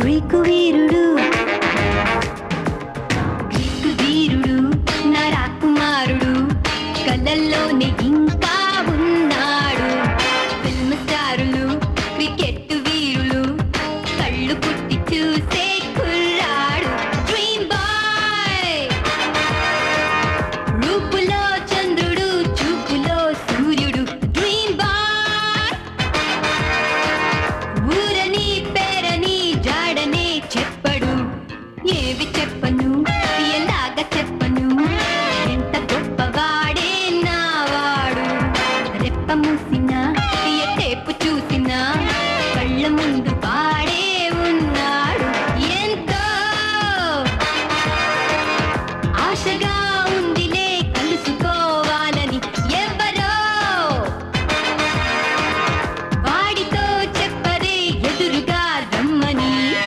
Greek వీరుడు. Greek వీరుడు నా రాకుమారుడు కలల్లోనే ఇంకా ఉన్నాడు. ఫిల్మ్ స్టారులు క్రికెట్ వీరులు కళ్ళు పుట్టి చూసే ఏవి చెప్పను? ఎలాగ చెప్పను? ఎంత గొప్పవాడే నావాడు రెప్ప మూసిన ఎటేపు చూసిన కళ్ళ ముందు వాడే ఉన్నాడు. ఎంతో ఆశగా